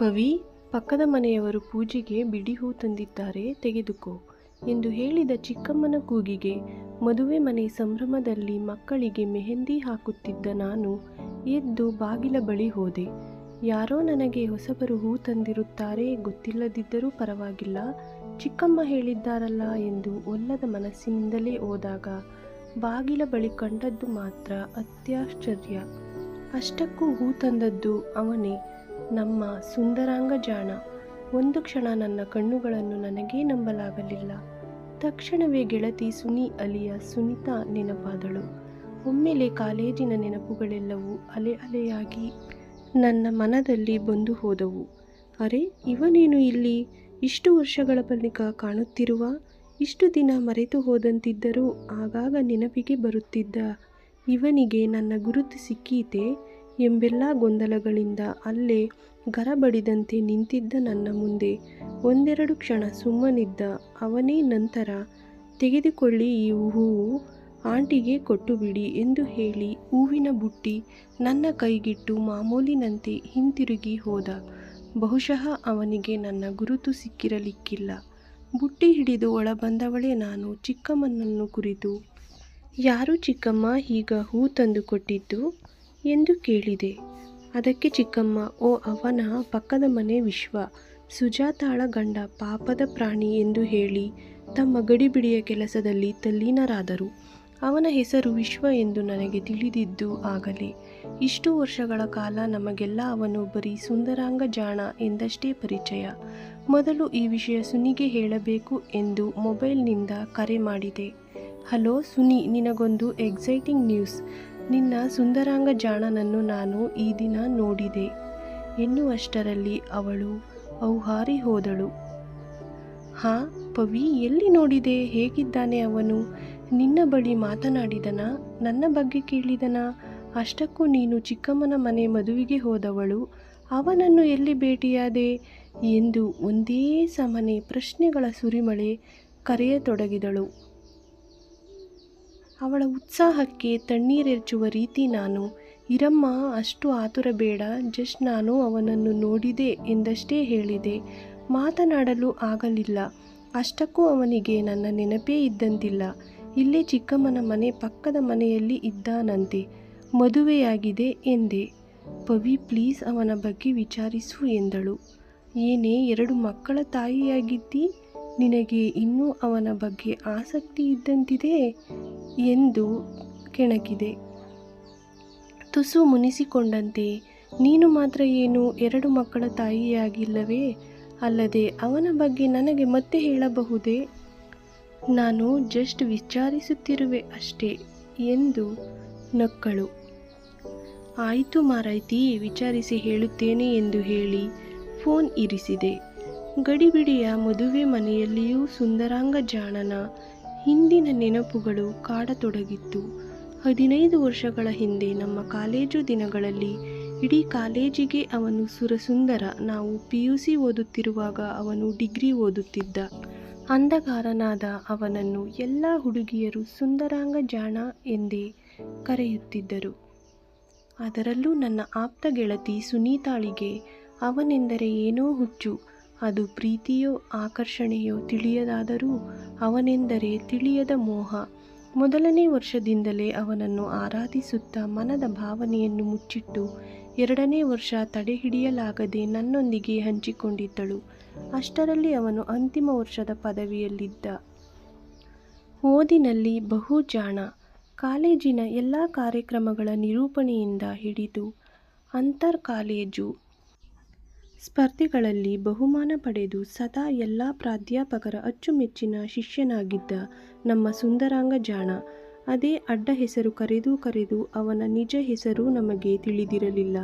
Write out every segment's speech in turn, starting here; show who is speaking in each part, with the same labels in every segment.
Speaker 1: ಪವಿ, ಪಕ್ಕದ ಮನೆಯವರು ಪೂಜೆಗೆ ಬಿಡಿ ಹೂ ತಂದಿದ್ದಾರೆ, ತೆಗೆದುಕೋ ಎಂದು ಹೇಳಿದ ಚಿಕ್ಕಮ್ಮನ ಕೂಗಿಗೆ ಮದುವೆ ಮನೆ ಸಂಭ್ರಮದಲ್ಲಿ ಮಕ್ಕಳಿಗೆ ಮೆಹಂದಿ ಹಾಕುತ್ತಿದ್ದ ನಾನು ಎದ್ದು ಬಾಗಿಲ ಬಳಿ ಹೋದೆ. ಯಾರೋ ನನಗೆ ಹೊಸಬರು ಹೂ ತಂದಿರುತ್ತಾರೆ, ಗೊತ್ತಿಲ್ಲದಿದ್ದರೂ ಪರವಾಗಿಲ್ಲ, ಚಿಕ್ಕಮ್ಮ ಹೇಳಿದ್ದಾರಲ್ಲ ಎಂದು ಒಲ್ಲದ ಮನಸ್ಸಿನಿಂದಲೇ ಹೋದಾಗ ಬಾಗಿಲ ಬಳಿ ಕಂಡದ್ದು ಮಾತ್ರ ಅತ್ಯಾಶ್ಚರ್ಯ. ಅಷ್ಟಕ್ಕೂ ಹೂ ತಂದದ್ದು ಅವನೇ. ನಮ್ಮ ಸುಂದರಾಂಗ ಜಾಣ. ಒಂದು ಕ್ಷಣ ನನ್ನ ಕಣ್ಣುಗಳನ್ನು ನನಗೇ ನಂಬಲಾಗಲಿಲ್ಲ. ತಕ್ಷಣವೇ ಗೆಳತಿ ಸುನಿ ಅಲಿಯ ಸುನಿತಾ ನೆನಪಾದಳು. ಒಮ್ಮೆಲೆ ಕಾಲೇಜಿನ ನೆನಪುಗಳೆಲ್ಲವೂ ಅಲೆ ಅಲೆಯಾಗಿ ನನ್ನ ಮನದಲ್ಲಿ ಬಂದು ಹೋದವು. ಅರೆ, ಇವನೇನು ಇಲ್ಲಿ? ಇಷ್ಟು ವರ್ಷಗಳ ಬಳಿಕ ಕಾಣುತ್ತಿರುವ? ಇಷ್ಟು ದಿನ ಮರೆತು ಹೋದಂತಿದ್ದರೂ ಆಗಾಗ ನೆನಪಿಗೆ ಬರುತ್ತಿದ್ದ? ಇವನಿಗೆ ನನ್ನ ಗುರುತು ಸಿಕ್ಕೀತೆ? ಎಂಬೆಲ್ಲ ಗೊಂದಲಗಳಿಂದ ಅಲ್ಲೇ ಗರಬಡಿದಂತೆ ನಿಂತಿದ್ದ ನನ್ನ ಮುಂದೆ. ಒಂದೆರಡು ಕ್ಷಣ ಸುಮ್ಮನಿದ್ದ ಅವನೇ ನಂತರ, ತೆಗೆದುಕೊಳ್ಳಿ ಈ ಹೂವು ಆಂಟಿಗೆ ಕೊಟ್ಟು ಬಿಡಿ ಎಂದು ಹೇಳಿ ಹೂವಿನ ಬುಟ್ಟಿ ನನ್ನ ಕೈಗಿಟ್ಟು ಮಾಮೂಲಿನಂತೆ ಹಿಂತಿರುಗಿ ಹೋದ. ಬಹುಶಃ ಅವನಿಗೆ ನನ್ನ ಗುರುತು ಸಿಕ್ಕಿರಲಿಕ್ಕಿಲ್ಲ. ಬುಟ್ಟಿ ಹಿಡಿದು ಒಳ ಬಂದವಳೇ ನಾನು ಚಿಕ್ಕಮ್ಮನನ್ನು ಕುರಿತು. ಯಾರು ಚಿಕ್ಕಮ್ಮ ಈಗ ಹೂ ತಂದು ಕೊಟ್ಟಿದ್ದು? ಎಂದು ಕೇಳಿದೆ. ಅದಕ್ಕೆ ಚಿಕ್ಕಮ್ಮ, ಓ ಅವನ ಪಕ್ಕದ ಮನೆ ವಿಶ್ವ, ಸುಜಾತಾಳ ಗಂಡ, ಪಾಪದ ಪ್ರಾಣಿ ಎಂದು ಹೇಳಿ ತಮ್ಮ ಗಡಿಬಿಡಿಯ ಕೆಲಸದಲ್ಲಿ ತಲ್ಲೀನರಾದರು. ಅವನ ಹೆಸರು ವಿಶ್ವ ಎಂದು ನನಗೆ ತಿಳಿದಿದ್ದು ಆಗಲೇ. ಇಷ್ಟು ವರ್ಷಗಳ ಕಾಲ ನಮಗೆಲ್ಲ ಅವನು ಬರೀ ಸುಂದರಾಂಗ ಜಾಣ ಎಂದಷ್ಟೇ ಪರಿಚಯ. ಮೊದಲು ಈ ವಿಷಯ ಸುನಿಗೆ ಹೇಳಬೇಕು ಎಂದು ಮೊಬೈಲ್ನಿಂದ ಕರೆ ಮಾಡಿದೆ. ಹಲೋ ಸುನಿ, ನಿನಗೊಂದು ಎಕ್ಸೈಟಿಂಗ್ ನ್ಯೂಸ್ ನಿನ್ನ ಸುಂದರಾಂಗ ಜಾಣನನ್ನು ನಾನು ಈ ದಿನ ನೋಡಿದೆ. ಎನ್ನುವಷ್ಟರಲ್ಲಿ ಅವಳು ಔಹಾರಿ ಹೋದಳು. ಹಾ, ಪವಿ, ಎಲ್ಲಿ ನೋಡಿದೆ? ಹೇಗಿದ್ದಾನೆ ಅವನು? ನಿನ್ನ ಬಳಿ ಮಾತನಾಡಿದನ? ನನ್ನ ಬಗ್ಗೆ ಕೇಳಿದನ? ಅಷ್ಟಕ್ಕೂ ನೀನು ಚಿಕ್ಕಮ್ಮನ ಮನೆ ಮದುವೆಗೆ ಹೋದವಳು. ಅವನನ್ನು ಎಲ್ಲಿ ಭೇಟಿಯಾದೆ? ಎಂದು ಒಂದೇ ಸಮನೆ ಪ್ರಶ್ನೆಗಳ ಸುರಿಮಳೆ ಕರೆಯತೊಡಗಿದಳು. ಅವಳ ಉತ್ಸಾಹಕ್ಕೆ ತಣ್ಣೀರೆರಚುವ ರೀತಿ ನಾನು, ಇರಮ್ಮ, ಅಷ್ಟು ಆತುರ ಬೇಡ ಜಸ್ಟ್ ನಾನು ಅವನನ್ನು ನೋಡಿದೆ ಎಂದಷ್ಟೇ ಹೇಳಿದೆ. ಮಾತನಾಡಲು ಆಗಲಿಲ್ಲ. ಅಷ್ಟಕ್ಕೂ ಅವನಿಗೆ ನನ್ನ ನೆನಪೇ ಇದ್ದಂತಿಲ್ಲ. ಇಲ್ಲೇ ಚಿಕ್ಕಮ್ಮನ ಮನೆ ಪಕ್ಕದ ಮನೆಯಲ್ಲಿ ಇದ್ದಾನಂತೆ. ಮದುವೆಯಾಗಿದೆ ಎಂದೆ. ಪವಿ, ಪ್ಲೀಸ್ ಅವನ ಬಗ್ಗೆ ವಿಚಾರಿಸು ಎಂದಳು. ಏನೇ, ಎರಡು ಮಕ್ಕಳ ತಾಯಿಯಾಗಿದ್ದಿ? ನಿನಗೆ ಇನ್ನೂ ಅವನ ಬಗ್ಗೆ ಆಸಕ್ತಿ ಇದ್ದಂತಿದೆ ಎಂದು ಕೆಣಕಿದೆ. ತುಸು ಮುನಿಸಿಕೊಂಡಂತೆ, ನೀನು ಮಾತ್ರ ಏನು ಎರಡು ಮಕ್ಕಳ ತಾಯಿಯಾಗಿಲ್ಲವೇ? ಅಲ್ಲದೆ ಅವನ ಬಗ್ಗೆ ನನಗೆ ಮತ್ತೆ ಹೇಳಬಹುದೇ? ನಾನು ಜಸ್ಟ್ ವಿಚಾರಿಸುತ್ತಿರುವೆ ಅಷ್ಟೇ ಎಂದು ನಕ್ಕಳು. ಆಯಿತು ಮಾರಾಯ್ತಿ, ವಿಚಾರಿಸಿ ಹೇಳುತ್ತೇನೆ ಎಂದು ಹೇಳಿ ಫೋನ್ ಇರಿಸಿದೆ. ಗಡಿಬಿಡಿಯ ಮದುವೆ ಮನೆಯಲ್ಲಿಯೂ ಸುಂದರಾಂಗ ಜಾಣನ ಹಿಂದಿನ ನೆನಪುಗಳು ಕಾಡತೊಡಗಿತ್ತು. ಹದಿನೈದು ವರ್ಷಗಳ ಹಿಂದೆ ನಮ್ಮ ಕಾಲೇಜು ದಿನಗಳಲ್ಲಿ ಇಡೀ ಕಾಲೇಜಿಗೆ ಅವನು ಸುರಸುಂದರ. ನಾವು ಪಿ ಯು ಸಿ ಓದುತ್ತಿರುವಾಗ ಅವನು ಡಿಗ್ರಿ ಓದುತ್ತಿದ್ದ. ಅಂಧಕಾರನಾದ ಅವನನ್ನು ಎಲ್ಲ ಹುಡುಗಿಯರು ಸುಂದರಾಂಗ ಜಾಣ ಎಂದೇ ಕರೆಯುತ್ತಿದ್ದರು. ಅದರಲ್ಲೂ ನನ್ನ ಆಪ್ತ ಗೆಳತಿ ಸುನೀತಾಳಿಗೆ ಅವನೆಂದರೆ ಏನೋ ಹುಚ್ಚು. ಅದು ಪ್ರೀತಿಯೋ ಆಕರ್ಷಣೆಯೋ ತಿಳಿಯದಾದರೂ ಅವನೆಂದರೆ ತಿಳಿಯದ ಮೋಹ. ಮೊದಲನೇ ವರ್ಷದಿಂದಲೇ ಅವನನ್ನು ಆರಾಧಿಸುತ್ತಾ ಮನದ ಭಾವನೆಯನ್ನು ಮುಚ್ಚಿಟ್ಟು ಎರಡನೇ ವರ್ಷ ತಡೆಹಿಡಿಯಲಾಗದೆ ನನ್ನೊಂದಿಗೆ ಹಂಚಿಕೊಂಡಿದ್ದಳು. ಅಷ್ಟರಲ್ಲಿ ಅವನು ಅಂತಿಮ ವರ್ಷದ ಪದವಿಯಲ್ಲಿದ್ದ. ಓದಿನಲ್ಲಿ ಬಹು ಜಾಣ ಕಾಲೇಜಿನ ಎಲ್ಲ ಕಾರ್ಯಕ್ರಮಗಳ ನಿರೂಪಣೆಯಿಂದ ಹಿಡಿದು ಅಂತರ್ ಕಾಲೇಜು ಸ್ಪರ್ಧೆಗಳಲ್ಲಿ ಬಹುಮಾನ ಪಡೆದು ಸದಾ ಎಲ್ಲ ಪ್ರಾಧ್ಯಾಪಕರ ಅಚ್ಚುಮೆಚ್ಚಿನ ಶಿಷ್ಯನಾಗಿದ್ದ ನಮ್ಮ ಸುಂದರಾಂಗ ಜಾಣ. ಅದೇ ಅಡ್ಡ ಹೆಸರು ಕರೆದು ಕರೆದು ಅವನ ನಿಜ ಹೆಸರು ನಮಗೆ ತಿಳಿದಿರಲಿಲ್ಲ.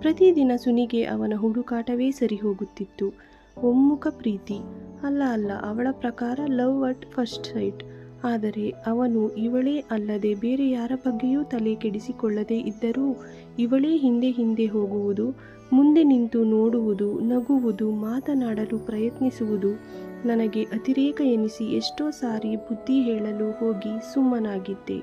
Speaker 1: ಪ್ರತಿದಿನ ಸುನಿಗೆ ಅವನ ಹುಡುಕಾಟವೇ ಸರಿ ಹೋಗುತ್ತಿತ್ತು. ಒಮ್ಮುಖ ಪ್ರೀತಿ. ಅಲ್ಲ ಅಲ್ಲ, ಅವಳ ಪ್ರಕಾರ ಲವ್ ಅಟ್ ಫಸ್ಟ್ ಸೈಟ್. ಆದರೆ ಅವನು ಇವಳೇ ಅಲ್ಲದೆ ಬೇರೆ ಯಾರ ಬಗ್ಗೆಯೂ ತಲೆ ಕೆಡಿಸಿಕೊಳ್ಳದೇ ಇದ್ದರೂ ಇವಳೇ ಹಿಂದೆ ಹಿಂದೆ ಹೋಗುವುದು ಮುಂದೆ ನಿಂತು ನೋಡುವುದು, ನಗುವುದು, ಮಾತನಾಡಲು ಪ್ರಯತ್ನಿಸುವುದು ನನಗೆ ಅತಿರೇಕ ಎನಿಸಿ ಎಷ್ಟೋ ಸಾರಿ ಬುದ್ಧಿ ಹೇಳಲು ಹೋಗಿ ಸುಮ್ಮನಾಗಿದ್ದೆ.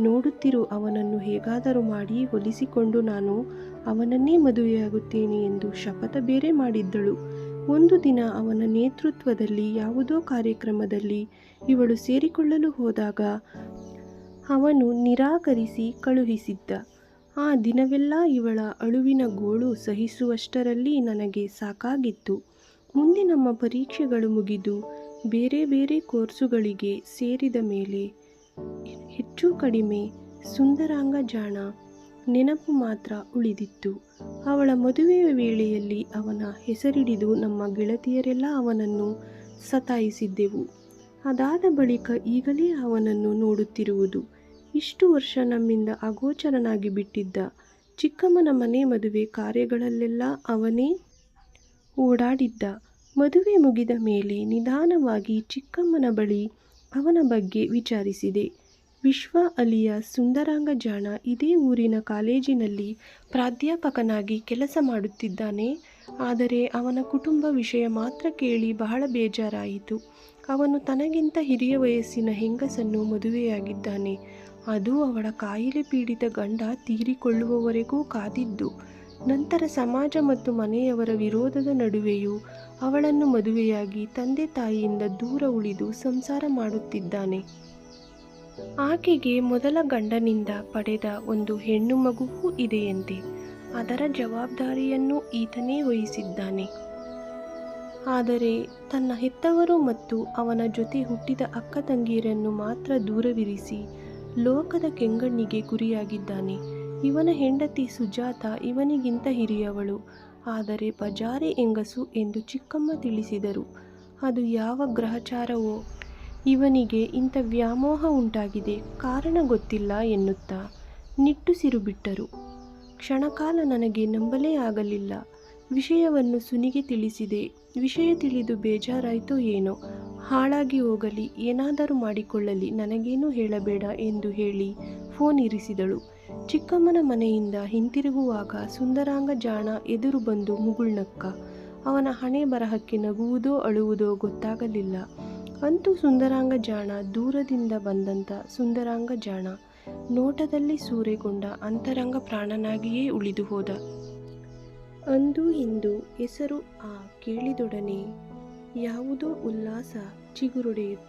Speaker 1: ನೋಡುತ್ತಿರೋ ಅವನನ್ನು ಹೇಗಾದರೂ ಮಾಡಿ ಹೊಲಿಸಿಕೊಂಡು ನಾನು ಅವನನ್ನೇ ಮದುವೆಯಾಗುತ್ತೇನೆ ಎಂದು ಶಪಥ ಬೇರೆ ಮಾಡಿದ್ದಳು. ಒಂದು ದಿನ ಅವನ ನೇತೃತ್ವದಲ್ಲಿ ಯಾವುದೋ ಕಾರ್ಯಕ್ರಮದಲ್ಲಿ ಇವಳು ಸೇರಿಕೊಳ್ಳಲು ಹೋದಾಗ ಅವನು ನಿರಾಕರಿಸಿ ಕಳುಹಿಸಿದ್ದ. ಆ ದಿನವೆಲ್ಲ ಇವಳ ಅಳುವಿನ ಗೋಳು ಸಹಿಸುವಷ್ಟರಲ್ಲಿ ನನಗೆ ಸಾಕಾಗಿತ್ತು. ಮುಂದೆ ನಮ್ಮ ಪರೀಕ್ಷೆಗಳು ಮುಗಿದು ಬೇರೆ ಬೇರೆ ಕೋರ್ಸುಗಳಿಗೆ ಸೇರಿದ ಮೇಲೆ ಹೆಚ್ಚು ಕಡಿಮೆ ಸುಂದರಾಂಗ ಜಾಣ ನೆನಪು ಮಾತ್ರ ಉಳಿದಿತ್ತು. ಅವಳ ಮದುವೆಯ ವೇಳೆಯಲ್ಲಿ ಅವನ ಹೆಸರಿಡಿದು ನಮ್ಮ ಗೆಳತಿಯರೆಲ್ಲ ಅವನನ್ನು ಸತಾಯಿಸಿದ್ದೆವು. ಅದಾದ ಬಳಿಕ ಈಗಲೇ ಅವನನ್ನು ನೋಡುತ್ತಿರುವುದು. ಇಷ್ಟು ವರ್ಷ ನಮ್ಮಿಂದ ಅಗೋಚರನಾಗಿ ಬಿಟ್ಟಿದ್ದ ಚಿಕ್ಕಮ್ಮನ ಮನೆ ಮದುವೆ ಕಾರ್ಯಗಳಲ್ಲೆಲ್ಲ ಅವನೇ ಓಡಾಡಿದ್ದ. ಮದುವೆ ಮುಗಿದ ಮೇಲೆ ನಿಧಾನವಾಗಿ ಚಿಕ್ಕಮ್ಮನ ಬಳಿ ಅವನ ಬಗ್ಗೆ ವಿಚಾರಿಸಿದೆ. ವಿಶ್ವ ಅಲಿಯ ಸುಂದರಾಂಗ ಜಾಣ ಇದೇ ಊರಿನ ಕಾಲೇಜಿನಲ್ಲಿ ಪ್ರಾಧ್ಯಾಪಕನಾಗಿ ಕೆಲಸ ಮಾಡುತ್ತಿದ್ದಾನೆ. ಆದರೆ ಅವನ ಕುಟುಂಬ ವಿಷಯ ಮಾತ್ರ ಕೇಳಿ ಬಹಳ ಬೇಜಾರಾಯಿತು. ಅವನು ತನಗಿಂತ ಹಿರಿಯ ವಯಸ್ಸಿನ ಹೆಂಗಸನ್ನು ಮದುವೆಯಾಗಿದ್ದಾನೆ. ಅದು ಅವಳ ಕಾಯಿಲೆ ಪೀಡಿತ ಗಂಡ ತೀರಿಕೊಳ್ಳುವವರೆಗೂ ಕಾದಿದ್ದು. ನಂತರ ಸಮಾಜ ಮತ್ತು ಮನೆಯವರ ವಿರೋಧದ ನಡುವೆಯೂ ಅವಳನ್ನು ಮದುವೆಯಾಗಿ ತಂದೆ ತಾಯಿಯಿಂದ ದೂರ ಉಳಿದು ಸಂಸಾರ ಮಾಡುತ್ತಿದ್ದಾನೆ. ಆಕೆಗೆ ಮೊದಲ ಗಂಡನಿಂದ ಪಡೆದ ಒಂದು ಹೆಣ್ಣು ಮಗುವೂ ಇದೆಯಂತೆ. ಅದರ ಜವಾಬ್ದಾರಿಯನ್ನು ಈತನೇ ವಹಿಸಿದ್ದಾನೆ. ಆದರೆ ತನ್ನ ಹೆತ್ತವರು ಮತ್ತು ಅವನ ಜೊತೆ ಹುಟ್ಟಿದ ಅಕ್ಕ ತಂಗಿಯರನ್ನು ಮಾತ್ರ ದೂರವಿರಿಸಿ ಲೋಕದ ಕೆಂಗಣ್ಣಿಗೆ ಗುರಿಯಾಗಿದ್ದಾನೆ. ಇವನ ಹೆಂಡತಿ ಸುಜಾತ ಇವನಿಗಿಂತ ಹಿರಿಯವಳು. ಆದರೆ ಬಜಾರೆ ಎಂಗಸು ಎಂದು ಚಿಕ್ಕಮ್ಮ ತಿಳಿಸಿದರು. ಅದು ಯಾವ ಗ್ರಹಚಾರವೋ? ಇವನಿಗೆ ಇಂಥ ವ್ಯಾಮೋಹ ಉಂಟಾಗಿದೆ. ಕಾರಣ ಗೊತ್ತಿಲ್ಲ ಎನ್ನುತ್ತಾ? ನಿಟ್ಟುಸಿರು ಬಿಟ್ಟರು. ಕ್ಷಣಕಾಲ ನನಗೆ ನಂಬಲೇ ಆಗಲಿಲ್ಲ. ವಿಷಯವನ್ನು ಸುನಿಗೆ ತಿಳಿಸಿದೆ. ವಿಷಯ ತಿಳಿದು ಬೇಜಾರಾಯಿತು ಏನೋ? ಹಾಳಾಗಿ ಹೋಗಲಿ, ಏನಾದರೂ ಮಾಡಿಕೊಳ್ಳಲಿ, ನನಗೇನು ಹೇಳಬೇಡ ಎಂದು ಹೇಳಿ ಫೋನ್ ಇರಿಸಿದಳು. ಚಿಕ್ಕಮ್ಮನ ಮನೆಯಿಂದ ಹಿಂತಿರುಗುವಾಗ ಸುಂದರಾಂಗ ಜಾಣ ಎದುರು ಬಂದು ಮುಗುಳ್ನಕ್ಕ. ಅವನ ಹಣೆ ಬರಹಕ್ಕೆ ನಗುವುದೋ ಅಳುವುದೋ ಗೊತ್ತಾಗಲಿಲ್ಲ. ಅಂತೂ ಸುಂದರಾಂಗ ಜಾಣ ದೂರದಿಂದ ಬಂದಂಥ ಸುಂದರಾಂಗ ಜಾಣ ನೋಟದಲ್ಲಿ ಸೂರೆಗೊಂಡ ಅಂತರಂಗ ಪ್ರಾಣನಾಗಿಯೇ ಉಳಿದು ಹೋದ. ಅಂದು ಇಂದು ಹೆಸರು ಆ ಕೇಳಿದೊಡನೆ ಯಾವುದೋ ಉಲ್ಲಾಸ ಚಿಗುರೊಡೆಯುತ್ತದೆ